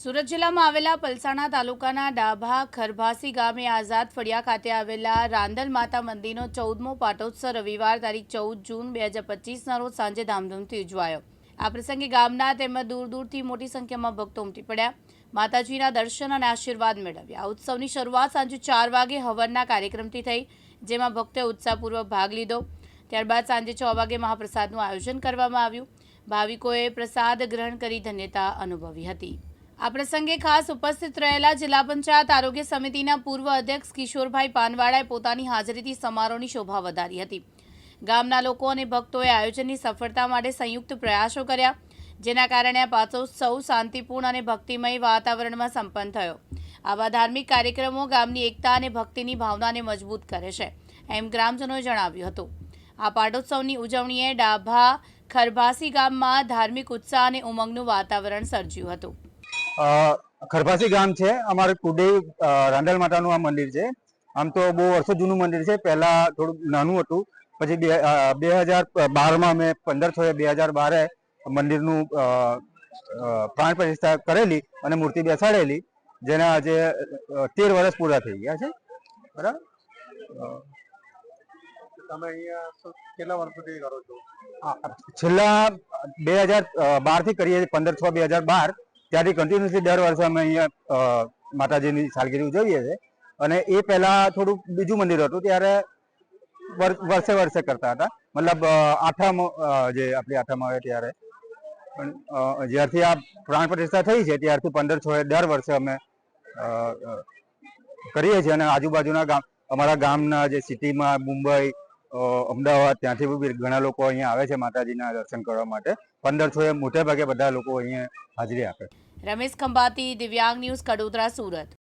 સુરત જિલ્લામાં આવેલા પલસાણા તાલુકાના ડાભા ખરભાસી ગામે આઝાદ ફળિયા ખાતે આવેલા રાંદલ માતા મંદિરનો ચૌદમો પાટોત્સવ રવિવાર તારીખ ચૌદ જૂન બે હજાર પચીસના રોજ સાંજે ધામધૂમથી ઉજવાયો. આ પ્રસંગે ગામના તેમજ દૂર દૂરથી મોટી સંખ્યામાં ભક્તો ઉમટી પડ્યા. માતાજીના દર્શન અને આશીર્વાદ મેળવ્યા. આ ઉત્સવની શરૂઆત સાંજે ચાર વાગે હવનના કાર્યક્રમથી થઈ, જેમાં ભક્તોએ ઉત્સાહપૂર્વક ભાગ લીધો. ત્યારબાદ સાંજે છ વાગે મહાપ્રસાદનું આયોજન કરવામાં આવ્યું. ભાવિકોએ પ્રસાદ ગ્રહણ કરી ધન્યતા અનુભવી હતી. આ પ્રસંગે ખાસ ઉપસ્થિત રહેલા જિલ્લા પંચાયત આરોગ્ય સમિતિના પૂર્વ અધ્યક્ષ કિશોરભાઈ પાનવાડાએ પોતાની હાજરીથી સમારોહની શોભા વધારી હતી. ગામના લોકો અને ભક્તોએ આયોજનની સફળતા માટે સંયુક્ત પ્રયાસો કર્યા, જેના કારણે આ પાટોત્સવ શાંતિપૂર્ણ અને ભક્તિમય વાતાવરણમાં સંપન્ન થયો. આવા ધાર્મિક કાર્યક્રમો ગામની એકતા અને ભક્તિની ભાવનાને મજબૂત કરે છે, એમ ગ્રામજનોએ જણાવ્યું હતું. આ પાટોત્સવની ઉજવણીએ ડાભા ખરભાસી ગામમાં ધાર્મિક ઉત્સાહ અને ઉમંગનું વાતાવરણ સર્જ્યું હતું. ખરભાસી ગામ છે. અમારે કુડી અ, માતાનું આ મંદિર છે. આમ તો બહુ વર્ષો જૂનું મંદિર છે. પહેલા થોડું નાનું હતું. પછી બે બે હજાર બારમાં અમે પંદર છ બે હજાર બારે મંદિરનું પ્રાણ પ્રતિષ્ઠા કરેલી અને મૂર્તિ બેસાડેલી જેના આજે તેર વર્ષ પૂરા થઈ ગયા છે. બરાબર? તમે અહીંયા કેટલા વર્ષોથી કરો છો? છેલ્લા બે હજાર બારથી કરીએ પંદર છ બે હજાર બાર ત્યારથી કન્ટિન્યુઅસલી દર વર્ષે અમે અહીંયા માતાજીની સાલગીરી ઉજવીએ છીએ. અને એ પહેલાં થોડું બીજું મંદિર હતું, ત્યારે વર્ષે વર્ષે કરતા હતા. મતલબ આઠમ જે આપણી આઠમ આવે ત્યારે. પણ જ્યારથી આ પ્રાણ પ્રતિષ્ઠા થઈ છે, ત્યારથી પંદર, છ દર વર્ષે અમે કરીએ છીએ. અને આજુબાજુના ગામ, અમારા ગામના જે સિટીમાં, મુંબઈ અમદાવાદ ત્યાંથી બી ઘણા લોકો અહીંયા આવે છે માતાજીના દર્શન કરવા માટે. પંદર છો એ મોટે ભાગે બધા લોકો અહીંયા હાજરી આપે. રમેશ ખંભાતી, દિવ્યાંગ ન્યૂઝ, કડોદરા, સુરત.